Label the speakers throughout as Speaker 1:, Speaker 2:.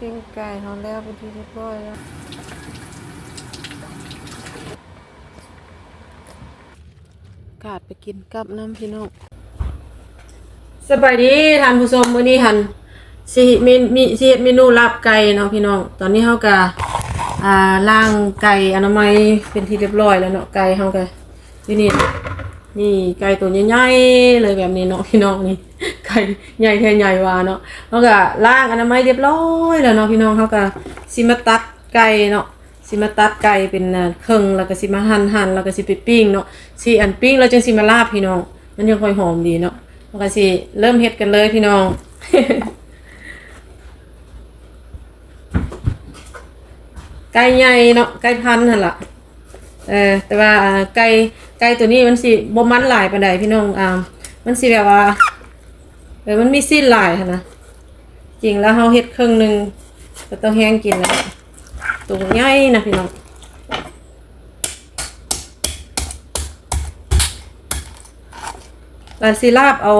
Speaker 1: ปิ้งไก่เขาแล้วเป็นที่เรียบร้อยแล้วกาดไปกินกับน้ำพี่น้องสบายดีท่านผู้ชมมื้อนี้หันสิมีมีสิเฮ็ดเมนูลาบไก่เนาะพี่น้อง ตอนนี้เฮาก็อ่าล้างไก่อนามัยเป็นที่เรียบร้อยแล้วเนาะไก่เฮาก็อยู่นี่นี่ไก่ตัวใหญ่ๆเลยแบบนี้เนาะพี่น้องนี่ ไก่ใหญ่แท้ใหญ่ว่าเนาะเฮาก็ล้างอนามัยเรียบร้อยแล้วเนาะพี่น้องเฮาก็สิมาตัดไก่เนาะสิมาตัดไก่เป็นอ่าครึ่งแล้วก็สิมาหั่นหั่นแล้วก็สิไปปิ้งเนาะสิอันปิ้งแล้วจังสิมาลาบพี่น้อง มันยังค่อยหอมดีเนาะแล้วก็สิเริ่มเฮ็ดกันเลยพี่น้องไก่ใหญ่เนาะไก่พันนั่นละเออแต่ว่าไก่ไก่ตัวนี้มันสิบ่มันหลายปานใดพี่น้องอ่ามันสิแบบว่า ออมันมีสิ้นหลายนะจริงแล้วเฮาเฮ็ดครึ่งหนึ่งก็ต้องแห้งกินแล้วตัวใหญ่นะพี่น้องล้วสิลาบเอา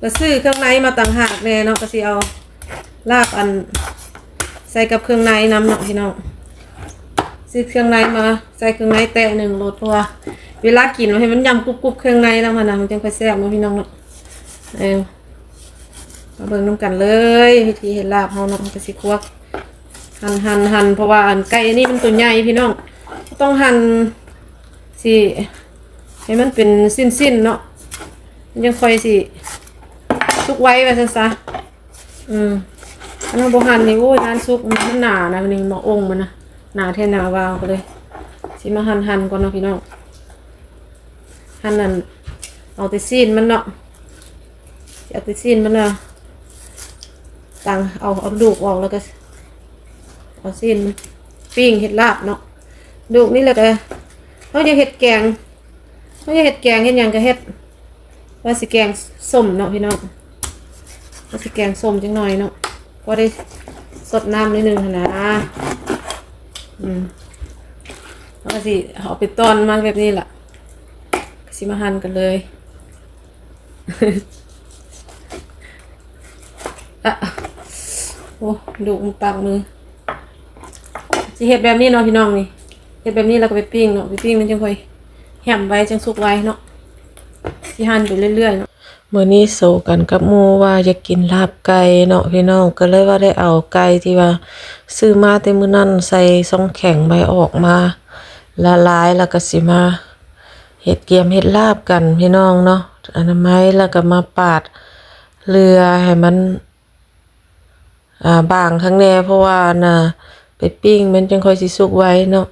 Speaker 1: ก็ซื้อเครื่องในมาต่างหากแน่เนาะก็สิเอาลาบอัน ใส่กับเครื่องในน้ำเนาะพี่น้องซื้อเครื่องในมาใส่เครื่องในแตะหนึ่งรสเพราะว่าเวลากินมันให้มันยำกรุบกรุบๆเครื่องในแล้วมันนะมันจังค่อยแซ่บเนาะพี่น้องเนาะเออ มาเบิ่งน้ำกันเลยวิธีเห็ดลาบเฮาเนาะมันก็สิควักหั่นหั่นหั่นเพราะว่าอันไก่อันนี้มันตัวใหญ่พี่น้องต้องหั่นสิให้มันเป็นสิ้นๆเนาะมันยังค่อยสิสุกไว้ไปซะซะอืมอันนั้นบหันนี่โอ้ยร้านซุปมันหนานะมันนี่มอองมันนะหนาแท่หนาวาวก็เลยสิมาหันหันก่อนเนาะพี่น้องหันนั่นเอาแต่ซีนมันเนาะเอาแต่ซีนมันเนาะ ตังเอาเอาดูกออกแล้วก็เอาซีนมันปิ้งเห็ดลาบเนาะดูกนี่แหละก็เขาจะเห็ดแกงเขาจะเห็ดแกงเห็ดยังก็เห็ดว่าสิแกงส้มเนาะพี่น้องว่าสิแกงส้มจังหน่อยเนาะก็ได้สดน้ำนิดนึงนะอืมแล้วก็สิเอาไปต้อนมาแบบนี้แหละสิมาหั่นกันเลย อะ โอ้ดูมันปากมือสิเห็ดแบบนี้เนาะพี่น้องนี่เห็ดแบบนี้แล้วก็ไปปิ้งเนาะไปปิ้งมันจังค่อยแหมไว้จังสุกไว้เนาะสิหั่นไปเรื่อยๆเนาะมื่อนี้โซกันกับหมูว่าจะกินลาบไก่เนาะพี่น้องก็เลยว่าได้เอาไก่ที่ว่า ซื้อมาแต่มื้อนั้นใส่ซองแข็งใบออกมา ละลายแล้วก็สิมาเฮ็ดเกียมเฮ็ดลาบกันพี่น้องเนาะอนามัยแล้วก็มาปาดเรือให้มัน อ่าบางข้างแน่เพราะว่าน่ะไปปิ้งมันจังค่อยสิสุกไว้เนาะ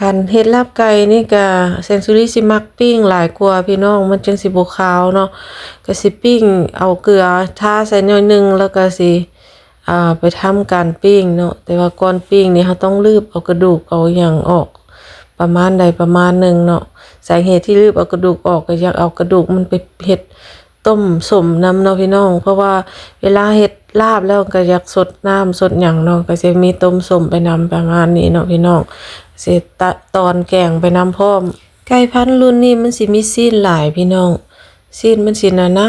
Speaker 1: การเฮ็ดลาบไก่นี่ก็เซนซูรี่สิมักปิ้งหลายกว่าพี่น้องมันจังสิบ่ขาวเนาะก็สิปิ้งเอาเกลือทาใส่หน่อยหนึงแล้วก็สิอ่าไปทำการปิ้งเนาะแต่ว่าก่อนปิ้งนี่เราต้องลืบเอากระดูกเอาหยังออก ประมาณใดประมาณหนึ่งเนาะสาเหตุที่ลืบเอากระดูกออกก็อยากเอากระดูกมันไปเฮ็ด ต้มสมน้ำเนาะพี่น้อง เพราะว่าเวลาเฮ็ดลาบแล้วก็อยากสดน้ำสดหยังเนาะก็จะมีต้มสมไปนำประมาณนี้เนาะพี่น้องเสร็จตะตอนแกงไปนำพร้อม ไก่พันธุ์รุ่นนี้มันสิมีซีนหลายพี่น้องซีนมันสินหนา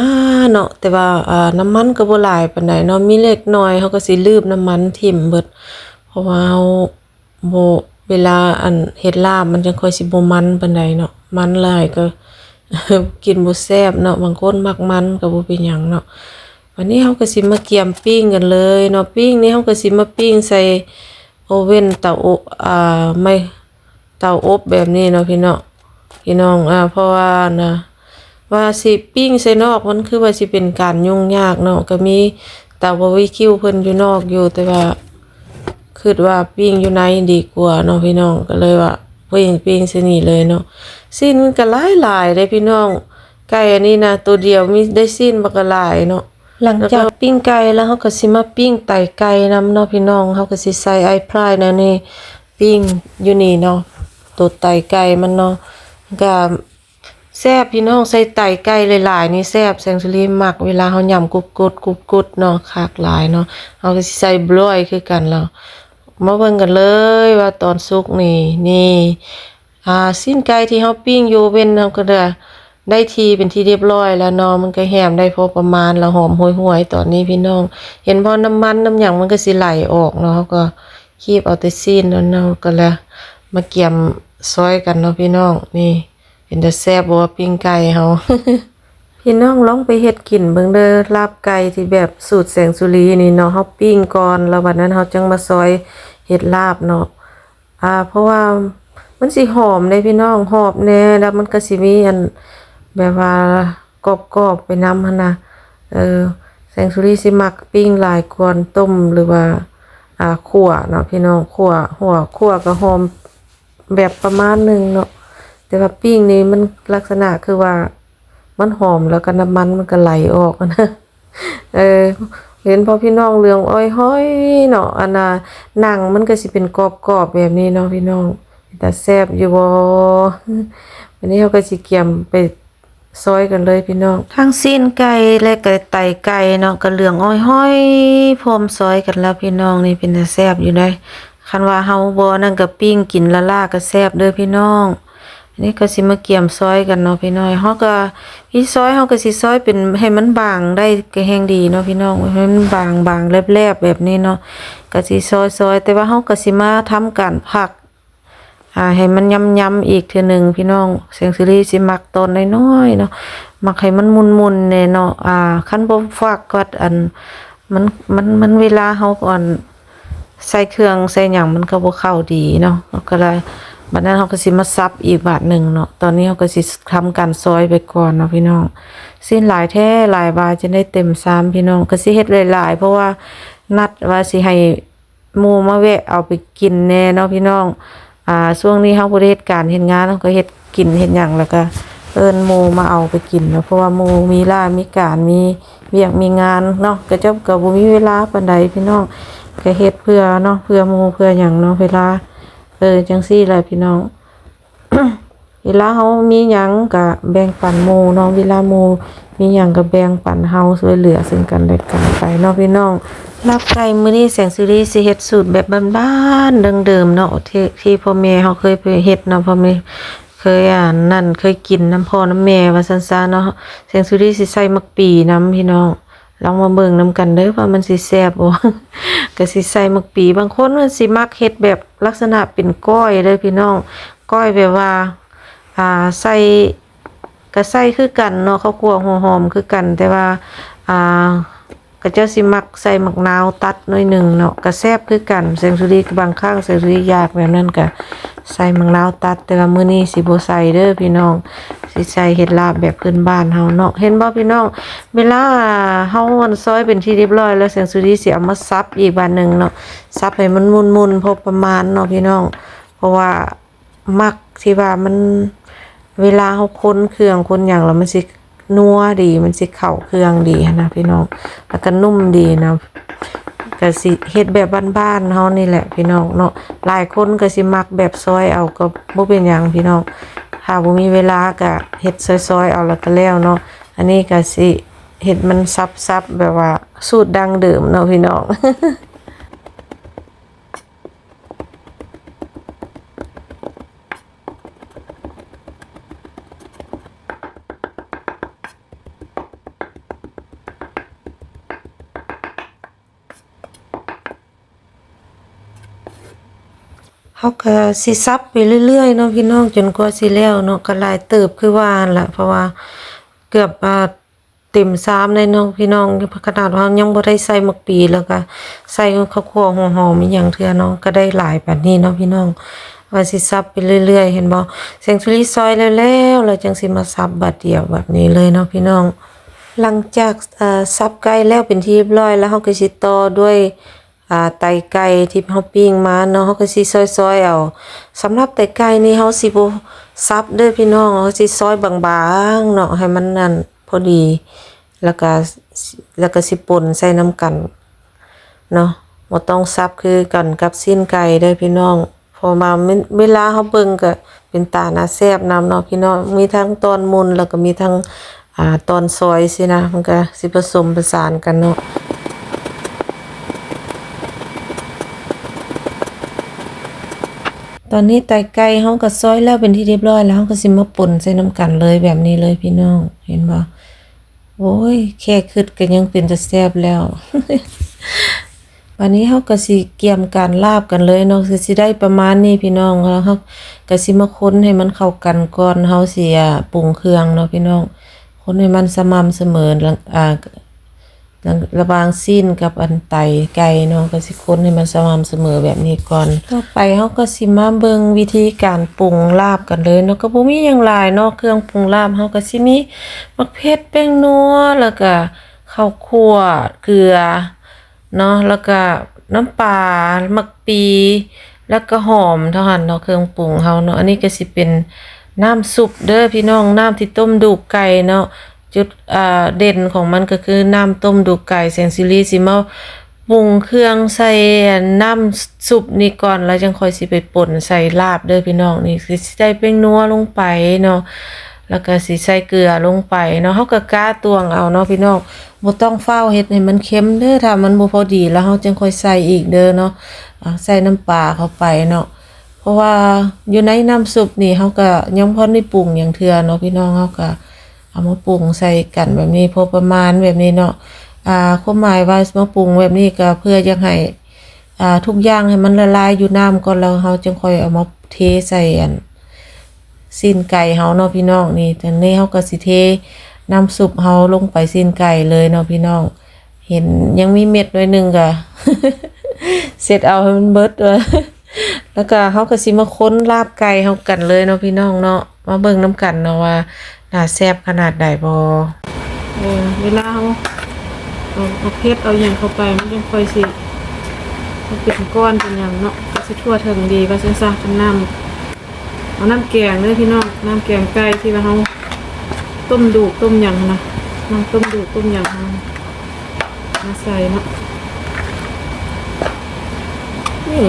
Speaker 1: เนาะแต่ว่าอ่าน้ำมันก็บ่หลายปานใดเนาะมีเล็กน้อยเขาก็สิลืบน้ำมันทิ่มเบิด เพราะว่าเฮาบ่เวลาอันเฮ็ดลาบมันจังค่อยสิบ่มันปานใดเนาะมันหลายก็ กินบ่แซ่บเนาะบางคนมักมันก็บ่เป็นหยังเนาะวันนี้เฮาก็สิมาเกียมปิ้งกันเลยเนาะปิ้งนี่เฮาก็สิมาปิ้งใส่โอเว่นเตาอบอ่าไม่เตาอบแบบนี้เนาะพี่เนาะพี่น้องอ่าเพราะว่านะว่าสิปิ้งใส่นอกมันคือว่าสิเป็นการยุ่งยากเนาะก็มีเตาบาร์บีคิวเพิ่นอยู่นอกอยู่แต่ว่าคิดว่าปิ้งอยู่ในดีกว่าเนาะพี่น้องก็เลยว่าปิ้งปิ้งสนี่เลยเนาะ สิ้นมันก็หลายหลายๆเด้พี่น้อง ไก่อันนี้นะตัวเดียวมีได้สิ้นบักหลายเนาะหลังจากปิ้งไก่แล้วเขาก็สิมาปิ้งไตไก่นำเนาะพี่น้องเขาก็สิใส่ไอพรายนะนี่ปิ้งอยู่นี่เนาะตัวไตไก่มันเนาะก็แซ่บพี่น้องใส่ไต่ไก่หลายๆนี่แซ่บแซงสุรีมักเวลาเฮายำกุบกุดกุบกุดเนาะคากหลายเนาะเฮาก็สิใส่บลอยคือกันแล้วมาเบิ่งกันเลยว่าตอนสุกนี่นี่ อ่าสิ้นไก่ที่เฮาปิ้งอยู่เว้นเฮาก็เด้อได้ทีเป็นที่เรียบร้อยแล้วนาะมันก็แหมได้พอประมาณแล้วหอมห่วยๆตอนนี้พี่น้อง เห็นพอน้ำมันน้ำหยังมันก็สิไหลออกเนาะเขาก็คีบเอาแต่ซีนแล้วเนาะก็แล้วมาเกี่ยมซอยกันเนาะพี่น้องนี่เป็นแต่แซ่บบ่ว่าปิ้งไก่เฮาพี่น้องลองไปเฮ็ดกินเบิ่งเด้อลาบไก่ที่แบบสูตรแสงสุรีนี่เนาะเฮาปิ้งก่อนแล้วบัดนั้นเฮาจึงมาซอยเฮ็ดลาบเนาะอ่าเพราะว่า มันสิหอมเด้พี่น้องหอมแน่แล้วมันก็สิมีอันแบบว่ากรอบๆไปนำหนะเออแสงสุรีสิมักปิ้งหลายกว่าต้มหรือว่า อ่าขั่วเนาะพี่น้องขั่วหัวขั่วก็หอมแบบประมาณหนึ่งเนาะแต่ว่าปิ้งนี่มันลักษณะคือว่า มันหอมแล้วก็น้ำมันมันก็ไหลออกนะเออเห็นพอพี่น้องเรืองอ้อยห้อยเนาะอันน่ะหนังมันก็สิเป็นกรอบๆแบบนี้เนาะพี่น้อง แต่แซบอยู่บ่วันนี้เราก็สิเกียมไปซอยกันเลยพี่น้อง ทั้งซีนไก่และก็ไตไก่เนาะก็เหลืองอ้อยห้อยพรมซอยกันแล้วพี่น้องนี่เป็นแต่แซบอยู่ได้คันว่าเฮาบ่นั่นก็ปิ้งกินละล่าก็แซบเด้อพี่น้องอันนี้ก็สิมาเกี่ยมซอยกันเนาะพี่น้อยเฮาก็พี่ซอยเฮาก็สิซอยเป็นให้มันบางได้ก็แฮงดีเนาะพี่น้องให้มันบางบางแลบๆแบบนี้เนาะก็สิซอยซอยแต่ว่าเฮาก็สิมาทำการผัก อ่าให้มันยำๆอีกเทือหนึ่งพี่น้องเสียงซีรีสิมักตอนน้อยๆเนาะมักให้มันมุนๆแน่เนาะอ่าคันบ่ฟักก็อันมันมันมันเวลาเฮาก่อนใส่เครื่องใส่หยังมันก็บ่เข้าดีเนาะก็เลยบัดนั้นเราก็สิมาซับอีกบาทหนึ่งเนาะตอนนี้เราก็สิทำการซอยไปก่อนเนาะพี่น้อง สิ้นหลายแท้หลายบาจะได้เต็มซ้ำพี่น้องก็สิเฮ็ดหลายๆเพราะว่านัดว่าสิให้หมู่มาแวะเอาไปกินแน่เนาะพี่น้อง อ่าช่วงนี้เฮาบ่ได้เฮ็ดการเฮ็ดงานเขาก็เฮ็ดกินเฮ็ดหยังแล้วก็เอิ้นหมู่มาเอาไปกินเนาะเพราะว่าหมู่มีลามีการมีเวียกมีงานเนาะก็เจ้าก็บ่มีเวลาปานใดพี่น้องก็เฮ็ดเพื่อเนาะเพื่อหมู่เพื่อหยังเนาะเวลาเออจังซี่แหละพี่น้อง เวลาเฮามีหยังก็แบ่งปันหมู่เนาะเวลาหมู่มีหยังก็แบ่งปันเฮาช่วยเหลือซึ่งกันและกันไปเนาะพี่น้องลาบไก่มื้อนี้แสงสุรีสิเฮ็ดสูตรแบบบ้านๆเดิมๆเนาะที่ที่พ่อแม่เฮาเคยไปเฮ็ดเนาะพ่อแม่เคยอ่านนั่นเคยกินน้ำพ่อน้ำแม่ว่าซั่นๆเนาะแสงสุรีสิใส่มักปีน้ำพี่น้องลองมาเบิ่งนำกันเด้อว่ามันสิแซ่บบ่ก็สิใส่มักปีบางคนมันสิมักเฮ็ดแบบลักษณะเป็นก้อยเด้อพี่น้อง ก้อยแบบว่า อ่าใส่ก็ใส่คือกันเนาะข้าวคั่วหัวหอมคือกันแต่ว่าอ่าก็เจ้าสิมักใส่หมักนาวตัดหน่อยหนึ่งเนาะก็แซ่บคือกันแสงสุรีบางครั้งแสงสุรียากแบบนั้นก็ใส่หมักนาวตัด แต่ว่ามื้อนี้สิบ่ใส่เด้อพี่น้องสิใส่เฮ็ดลาบแบบพื้นบ้านเฮาเนาะเห็นบ่พี่น้อง เวลาเฮามันซอยเป็นที่เรียบร้อย แล้วแสงสุรีสิเอามาซับอีกบานหนึงเนาะซับให้มันมุนๆพอประมาณเนาะพี่น้อง เพราะว่ามักที่ว่ามัน เวลาเฮาคนเครื่องคนหยังแล้วมันสินัวดีมันสิเข้าเครื่องดีนนะพี่น้องแล้วก็นุ่มดีนะก็สิเฮ็ดแบบบ้านๆเฮานี่แหละพี่น้องเนาะหลายคนก็สิมักแบบซอยเอาก็บ่เป็นหยังพี่น้องถ้าบ่มีเวลาก็เฮ็ดซอยๆเอาแล้วก็แล้วเนาะอันนี้ก็สิเฮ็ดมันซับๆแบบว่าสูตรดังเดิมเนาะพี่น้อง เขาก็สิซับไปเรื่อยๆเนาะพี่น้องจนกว่าสิแล้วเนาะก็หลายเติบคือว่าหั่นล่ะ เพราะว่าเกือบอ่าเต็มซ้ำเลยเนาะพี่น้องขนาดว่ายังบ่ได้ใส่หมักปีแล้วก็ใส่ข้าวคั่วหัวหอมอีหยังเทื่อเนาะก็ได้หลายปานนี้เนาะพี่น้องว่าสิซับไปเรื่อยๆ เห็นบ่แสงสุรีซอยแล้วแล้วแล้วจังสิมาซับบัดเดียวแบบนี้เลยเนาะพี่น้อง หลังจากเอ่อซับไก่แล้วเป็นที่เรียบร้อยแล้วเฮาก็สิต่อด้วย อ่าไตไก่ที่เฮาปิ้งมาเนาะเฮาก็สิซอยๆเอาสำหรับไตไก่นี่เฮาสิบ่ซับเด้อพี่น้องเฮาสิซอยบางๆเนาะให้มันนั่นพอดี แล้วก็แล้วก็สิป่นใส่น้ำกันเนาะบ่ต้องซับคือกันกับสิ้นไก่เด้อพี่น้องพอมาเวลาเฮาเบิ่งก็เป็นตาน่าแซ่บนำเนาะพี่น้องมีทั้งตอนมุนแล้วก็มีทั้งอ่าตอนซอยสินะมันก็สิผสมผสานกันเนาะ ตอนนี้ไตไก่เฮาก็ซอยแล้วเป็นที่เรียบร้อยแล้วเฮาก็สิมาป่นใส่น้ำกันเลยแบบนี้เลยพี่น้อง เห็นบ่โอ้ยแค่คิดก็ยังเป็นจะแซ่บแล้ว วันนี้เฮาก็สิเกี่ยมการลาบกันเลยเนาะคือสิได้ประมาณนี้พี่น้องแล้วเฮาก็สิมาค้นให้มันเข้ากันก่อนเฮาสิอะปรุงเครื่องเนาะพี่น้องคนให้มันสม่ำเสมอแล้วอ่า ระหวางสิ้นกับอันไตไก่เนาะก็สิคนให้มันสม่ำเสมอแบบนี้ก่อนต่อไปเฮาก็สิมาเบิ่งวิธีการปรุงลาบกันเลยเนาะก็บ่มีหยังหลายเนาะเครื่องปรุงลาบเฮาก็สิมีมักเผ็ดแป้งนัวแล้วก็ข้าวคั่วเกลือเนาะแล้วก็น้ำปลามักปีแล้วก็หอมเท่าหันเนาะเครื่องปรุงเฮาเนาะอันนี้ก็สิเป็นน้ำซุปเด้อพี่น้องน้ำที่ต้มดูกไก่เนาะ จุดอ่าเด่นของมันก็คือน้ำต้มดูกไก่แสงซิลีสิมาปรุงเครื่องใส่น้ำซุปนี่ก่อนแล้วจังค่อยสิไปป่นใส่ลาบเด้อพี่น้องนี่สิใส่แป้งนัวลงไปเนาะแล้วก็สิใส่เกลือลงไปเนาะเฮาก็กล้าตวงเอาเนาะพี่น้องบ่ต้องเฝ้าเฮ็ดให้มันเค็มเด้อถ้ามันบ่พอดีแล้วเฮาจึงค่อยใส่อีกเด้อเนาะใส่น้ำปลาเข้าไปเนาะเพราะว่าอยู่ในน้ำซุปนี่เขาก็ยังพอได้ปรุงอย่างเทื่อเนาะพี่น้องเขาก็ เอามาปรุงใส่กันแบบนี้พอประมาณแบบนี้เนาะอ่าความหมายว่ามาปรุงแบบนี้ก็เพื่อจะให้อ่าทุกอย่างให้มันละลายอยู่น้ำก่อนแล้วเขาจึงค่อยเอามาเทใส่อันซีนไก่เฮาเนาะพี่น้องนี่แต่นี้เขาก็สิเทน้ำซุปเฮาลงไปซีนไก่เลยเนาะพี่น้อง เห็นยังมีเม็ดหน่อยหนึ่งก็เสร็จเอาให้มันเบิดเลยแล้วก็เขาก็สิมาค้นลาบไก่เฮากันเลยเนาะพี่น้องเนาะมาเบิ่งน้ำกันเนาะว่า น่าแซ่บขนาดใดบ่เออเวลาเฮาเอาเอาเพชรเอาหยังเข้าไปมันยังค่อยสิมันเป็นก้อนเป็นหยังเนาะก็สิทั่วถึงดีว่าซั่นซะเป็นน้ำเอาน้ำแกงเด้อพี่น้องน้ำแกงไก่ที่ว่าเฮาต้มดูกต้มหยังนะน้ำต้มดูกต้มหยังเฮามาใส่เนาะนี่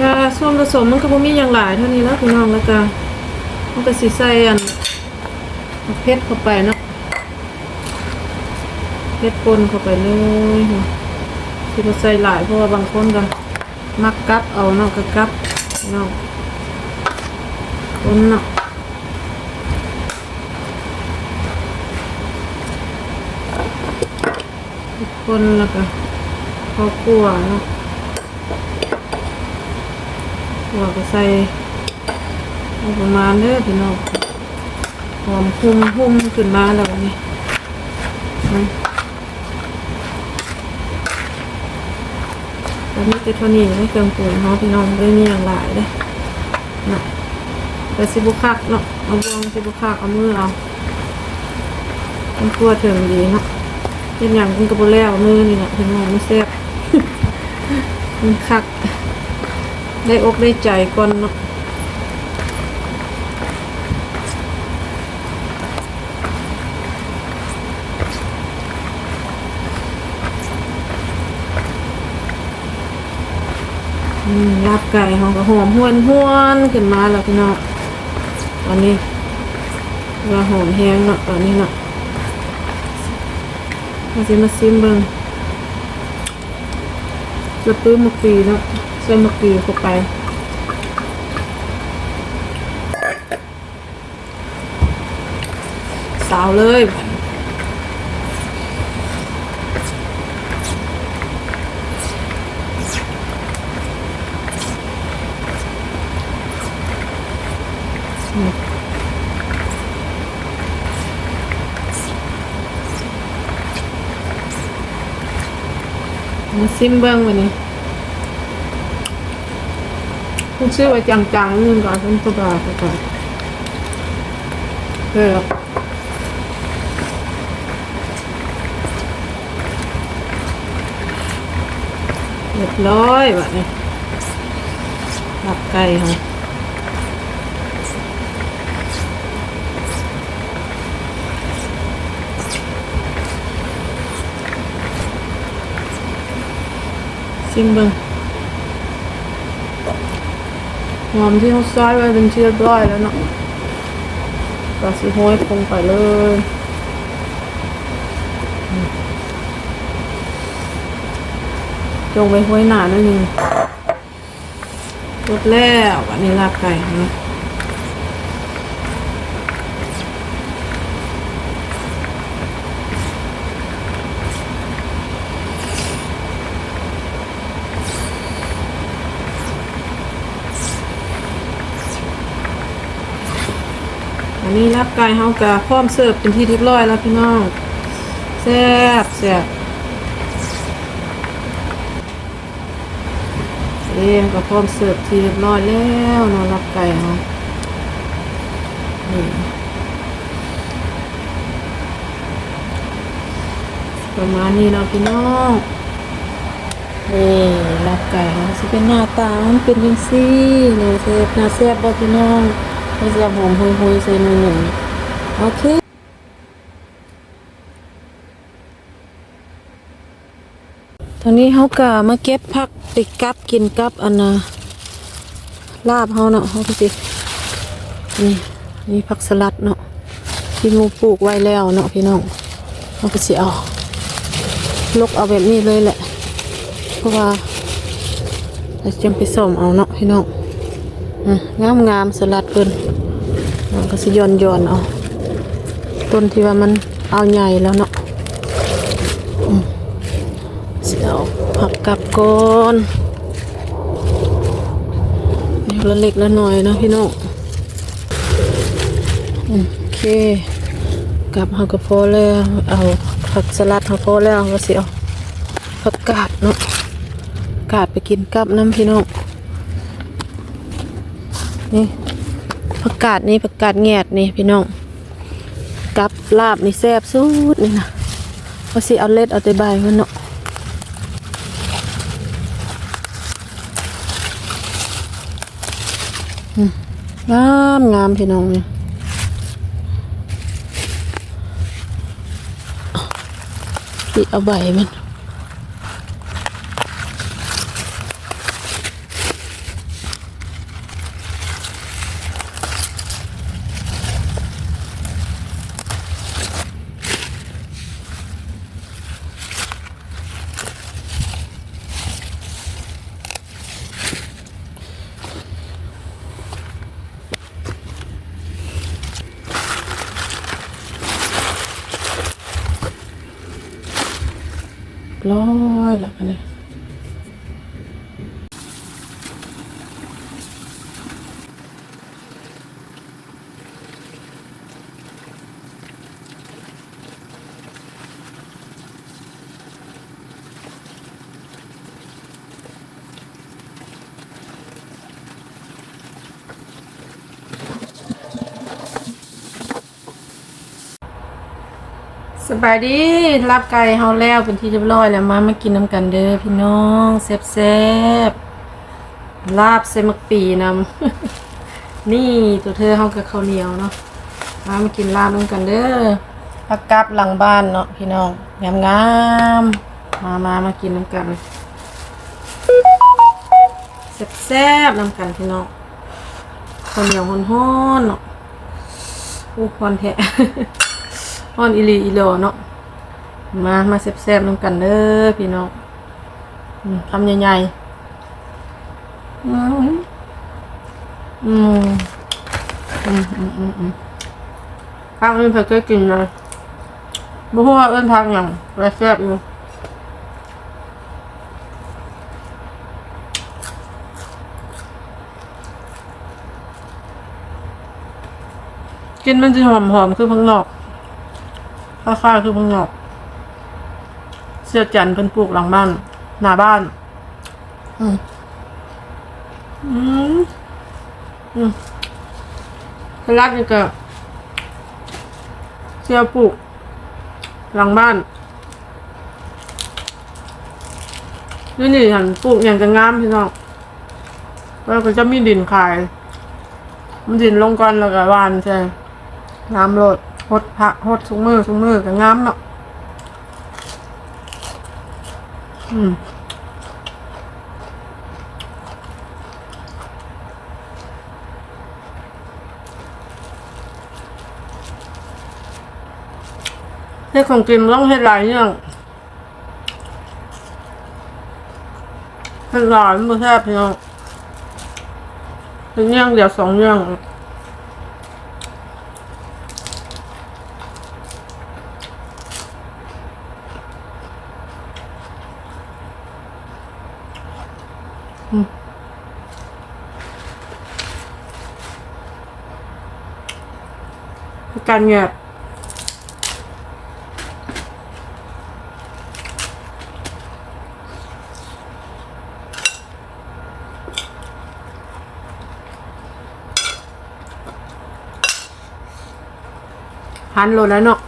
Speaker 1: ก็ส่วนผสมมันก็บ่มีอย่างหลายเท่านี้แล้วพี่น้องแล้วก็มันก็สิใส่อัน เพชรเข้าไปเนาะเพชรปนเข้าไปเลยที่บ่ใส่หลายเพราะว่าบางคนก็มักกับเอาเนาะก็กับพี่น้องคนเนาะคนแล้วก็ข้าวคั่วเนาะหัวก็ใส่ประมาณเด้อพี่น้อง หอมคุ้มหุ้มขึ้นมาแล้วนี่ตอนนี้จะเท่านี้ไม่เครื่องปรุงเนาะพี่น้องไม่มีอย่างหลายเลยนะแต่สิบุคักเนาะเอาวงสิบุคักเอามือเอามันกลัวถึงดีเนาะเป็นอย่างคุณกระโบแล้วมือนี่แหละพี่น้องไม่แซ่บมันคัก ได้อกได้ใจก่อนเนาะ ลาบไก่เขาก็หอมหวนหวนขึ้นมาแล้วพี่น้องตอนนี้ว่าหอมแห้งเนาะตอนนี้เนาะมาซิมาซิมเบิ่งจะปื้มมะกรีเนาะใส่มะกรีเข้าไปสาวเลยมา ซิมเบิ้งวันนี้คุณชื่อว่าจังๆนึงก่อนคุณประกาศก่อนเออเรียบร้อยแบบนี้หลับไก่ค่ะ ชิมเบิงหอมที่เขาซอยไว้เป็นที่เรียบร้อยแล้วเนาะก็สิโห้อยลงไปเลยจงไปห้อยหนาหน่นเอง
Speaker 2: ลดแล้วอันนี้ลาบไก่นะ อันนี้ลาบไก่เฮากะพร้อมเสิร์ฟเป็นที่เรียบร้อยแล้วพี่น้องแซ่บแซ่บเองก็พร้อมเสิร์ฟทีเรียบร้อยแล้วนอนรับไก่เนาประมาณนี้เนาะพี่น้องนี่รับไก่เนาสิเป็นหน้าตามันเป็นยังซี่เนี่ยเซฟหน้าแซ่บบ่พี่น้อง ม่แซ่บหอมหุยๆใส่มือหนึ่งโอเคตอนนี้เขาก็มาเก็บผักไปกับกินกับอันนะลาบเขาเนาะเขาพี่นี่นี่ผักสลัดเนาะที่มูปลูกไว้แล้วเนาะพี่น้องเขาก็สิเอาลกเอาแบบนี้เลยแหละ เพราะว่าเราจะไปส่มเอาเนาะพี่น้อง งามงามสลัดเพิ่นก็สิย้อนย้อนเอาต้นที่ว่ามันเอาใหญ่แล้วเนาะเสียวผักกลับก่อนเดี๋ยวละเล็กละหน่อยนะพี่น้องโอเคกลับเฮาก็พอแล้วเอาผักสลัดเฮาพอแล้วก็สิเอาผักกาดเนาะกาดไปกินกับน้ำพี่น้อง นี่ผักกาดนี่ผักกาดแงดนี่พี่น้องกับลาบนี่แซ่บสุดนี่นะว่าสิเอาเล็ดเอาแต่ใบมันเนาะงามงามพี่น้องเนี่ยติเอาใบมัน สบายดีรับไก่เฮาแล้วเป็นที่เรียบร้อยแล้วมามากินน้ำกันเด้อพี่น้องแซ่บแซ่บลาบใส่มักปีนำนี่ตัวเธอเฮากับข้าวเหนียวเนาะมามากินลาบน้ำกันเด้อผักกับหลังบ้านเนาะพี่น้องงามงามมามามากินน้ำกันแซ่บแซ่บน้ำกันพี่น้องข้าวเหนียวฮ้อนๆเนาะอู้ควันแท้ ฮ้อนอีหลีอีโลเนาะมา มาแซ่บๆน้ำกันเด้อพี่น้องอืมคำใหญ่ๆ อืมอืมอืมอืมอืมอืมพักนี้เพิ่งเคยกินเลยบ่ฮู้ว่าเอิ้นพักหยังแต่แซ่บอยู่กินมันจะหอมๆคือพังนอก คล้ายๆคือพังนอก เสื้อจันทร์เป็นปลูกหลังบ้าน หน้าบ้าน อืมอืมอืมพลักนี่ก็เสื้อปลูกหลังบ้านนี่นี่หันปลูกอย่างจะงามพี่น้องแล้วก็จะมีดินขาย มันดินลงก่อนแล้วก็หวานใช่น้ำโลด หดผักหดทุกมือทุกมือก็งามเนาะอืมเฮ็ดของกินต้องเฮ็ดหลายอย่างเฮ็ดหลายมันบ่แซ่บพี่น้องเป็นเรื่องเดียวสองเรื่อง การเงียบหันโลแล้วเนาะ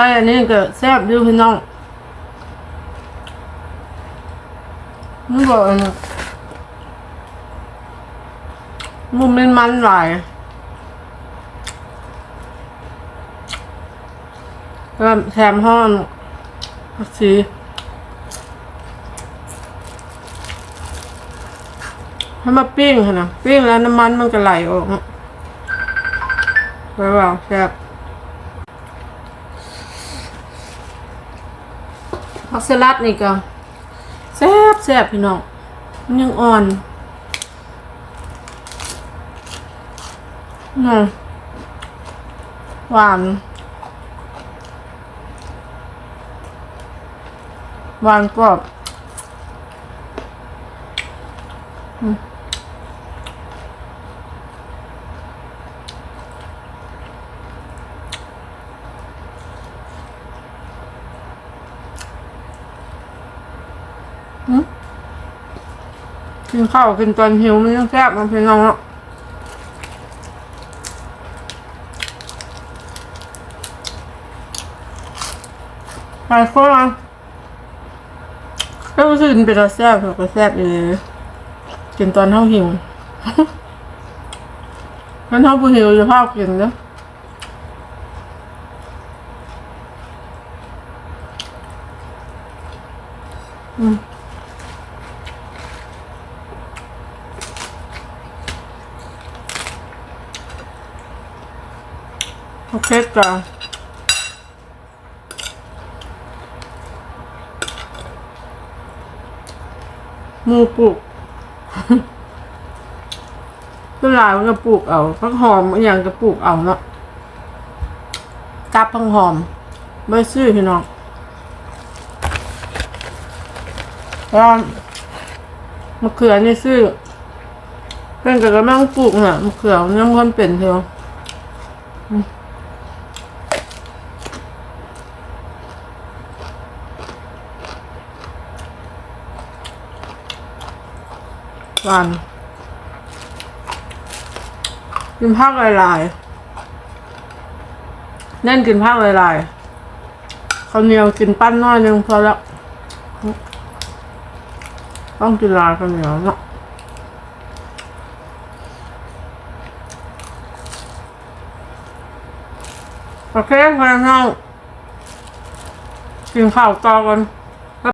Speaker 2: ไก่อันนี้ก็แซ่บอยู่พี่น้องนี่บอกอันนี้มุมมันมันหลายแล้วแถมห้องผักชีให้มาปิ้งค่ะนะปิ้งแล้วน้ำมันมันก็ไหลออกไปเปล่าแซ่บ ผักสลัดนี่ก็แซ่บแซ่บพี่น้องมันยังอ่อนนี่หวานหวานกรอบ อืม ข้าวกินตอนหิวมันยังแซ่บมันเพียงน้องอะไปเข้ามาก็รู้สึกเป็นรสแซ่บก็แซ่บเลยกินตอนเท่าหิวงั้นเท่าผู้หิวจะพากินเนาะอืมโอเค จ้ะมูปลูกเวลามันก็ปลูกเอาพักหอมอหย่างก็ปลูกเอาเนาะกับพักหอมไม่ซื้อพี่น้องแล้วมะเขือนี่ซื้อเพื่อนก็กำลังปลูกน่ะมะเขือมันยังคนเป็นเทีย หวานกินผักลายๆเน่นกินผักลายๆข้าวเหนียวกินปั้นน้อยนึงพอแล้ว ต้องกินลายข้าวเหนียวเนาะโอเคพอแล้วกินข้าวต่อกัน